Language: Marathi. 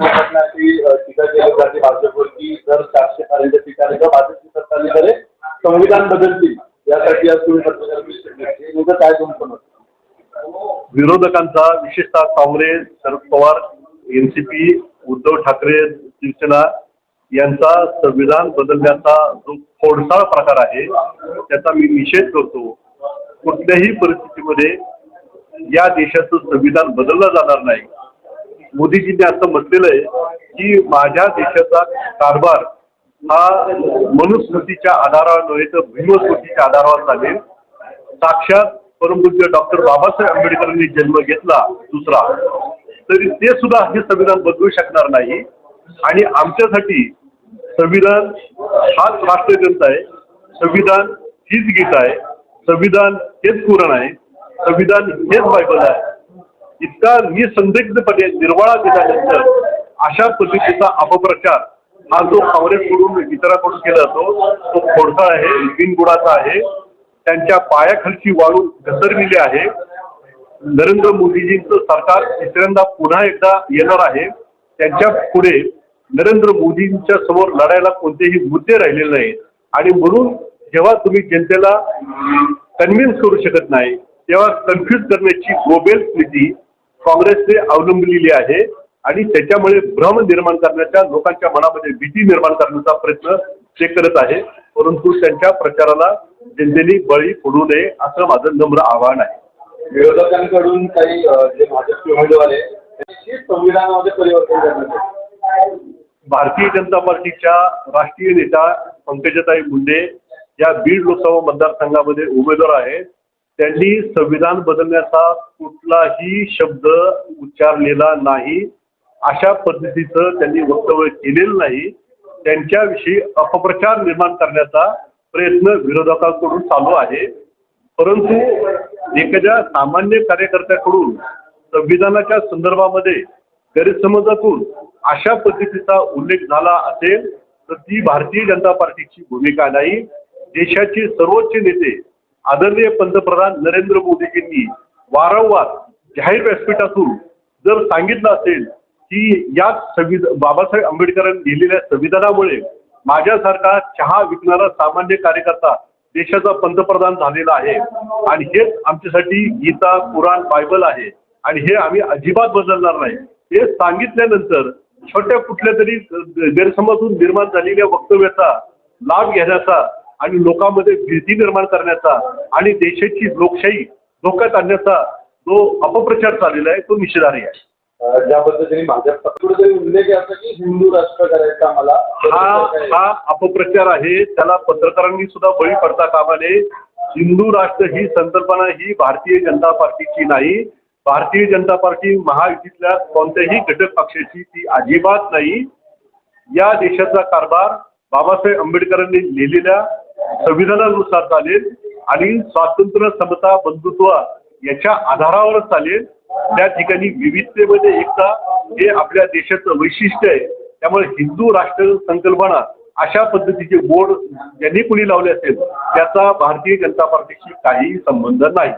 करण्याची टीका केली जाते भाजपवर की जर चारशे ठिकाणी किंवा भाजपची सत्ता आली तर हे संविधान बदलतील यासाठी आज तुम्ही पत्रकार परिषद घेतली. हे नेमकं काय तुमचं मत विरोधकांचा विशेषतः काँग्रेस शरद पवार एनसीपी उद्धव ठाकरे शिवसेना यांचा संविधान बदलण्याचा जो खोडसाळ प्रकार आहे त्याचा मी निषेध करतो. कुठल्याही परिस्थितीमध्ये या देशाचं संविधान बदललं जाणार नाही. मोदीजींनी असं म्हटलेलं आहे की माझ्या देशाचा कारभार हा मनुस्मृतीच्या आधारावर नव्हे तर भीमस्मृतीच्या आधारावर चालेल. साक्षात परमपूज्य डॉक्टर बाबासाहेब आंबेडकरांनी जन्म घेतला दुसरा. तरी ते सुद्धा हे संविधान बदलू शकणार नाही. आणि आमच्यासाठी संविधान हाच राष्ट्रग्रंथ आहे. संविधान हीच गीता आहे. संविधान हेच पुराण आहे. संविधान हेच बायबल आहे. इतका निसंदिग्धपणे निर्वाळा दिल्यानंतर अशा पद्धतीचा अपप्रचार हा जो काँग्रेसकडून इतरांकडून केला जातो तो खोडसा आहे बिनगुडाचा आहे. त्यांच्या पायाखालची वाळू घसरलेली आहे. नरेंद्र मोदीजींचं सरकार तिसऱ्यांदा पुन्हा एकदा येणार आहे. त्यांच्या पुढे नरेंद्र मोदींच्या समोर लढायला कोणतेही मुद्दे राहिलेले नाहीत. आणि म्हणून जेव्हा तुम्ही जनतेला कन्व्हिन्स करू शकत नाही तेव्हा कन्फ्यूज करण्याची गोबेल नीती काँग्रेसने अवलंबलेली आहे आणि त्याच्यामुळे भ्रम निर्माण करण्याच्या लोकांच्या मनामध्ये भीती निर्माण करण्याचा प्रयत्न ते करत आहे. परंतु त्यांच्या प्रचाराला जनतेने बळी पडू नये असं माझं नम्र आवाहन आहे. विरोधकांकडून काही जे भाजपचे उमेदवार आहे त्यांची संविधानामध्ये परिवर्तन करण्यात. भारतीय जनता पार्टीच्या राष्ट्रीय नेता पंकजाताई मुंडे या बीड लोकसभा मतदारसंघामध्ये उमेदवार आहेत. त्यांनी संविधान बदलण्याचा कुठलाही शब्द उच्चारलेला नाही. अशा पद्धतीचं त्यांनी वक्तव्य केलेलं नाही. त्यांच्याविषयी अपप्रचार निर्माण करण्याचा प्रयत्न विरोधकांकडून चालू आहे. परंतु एखाद्या सामान्य कार्यकर्त्याकडून संविधानाच्या संदर्भामध्ये गैरसमजातून अशा पद्धतीचा उल्लेख झाला असेल तर ती भारतीय जनता पार्टीची भूमिका नाही. देशाचे सर्वोच्च नेते आदरणीय पंतप्रधान नरेंद्र मोदीजींनी वारंवार जाहीर व्यासपीठातून जर सांगितलं असेल की या संविधान बाबासाहेब आंबेडकरांनी लिहिलेल्या संविधानामुळे माझ्यासारखा चहा विकणारा सामान्य कार्यकर्ता देशाचा पंतप्रधान झालेला आहे. आणि हेच आमच्यासाठी गीता कुराण बायबल आहे. आणि हे आम्ही अजिबात बदलणार नाही. हे सांगितल्यानंतर छोट्या कुठल्या तरी गैरसमजून निर्माण झालेल्या वक्तव्याचा लाभ घेण्याचा आणि लोकांमध्ये भीती निर्माण करण्याचा आणि देशाची लोकशाही धोक्यात आणण्याचा जो अपप्रचार चाललेला आहे तो निषेधार्ह आहे. ज्या पद्धतीने भाजप उल्लेख असं की हिंदू राष्ट्र करायचं आम्हाला हा हा अपप्रचार आहे. त्याला पत्रकारांनी सुद्धा बळी पडता कामा नये हिंदू राष्ट्र ही संकल्पना ही भारतीय जनता पार्टीची नाही. भारतीय जनता पार्टी महायुतीतल्या कोणत्याही घटक पक्षाची ती अजिबात नाही. या देशाचा कारभार बाबासाहेब आंबेडकरांनी लिहिलेल्या संविधानानुसार चालेल आणि स्वातंत्र्य समता बंधुत्व याच्या आधारावर चालेल. त्या ठिकाणी विविधतेमध्ये एकता हे आपल्या देशाचं वैशिष्ट्य आहे. त्यामुळे हिंदू राष्ट्र संकल्पना अशा पद्धतीचे बोर्ड ज्यांनी कुणी लावले असेल त्याचा भारतीय जनता पार्टीशी काही संबंध नाही.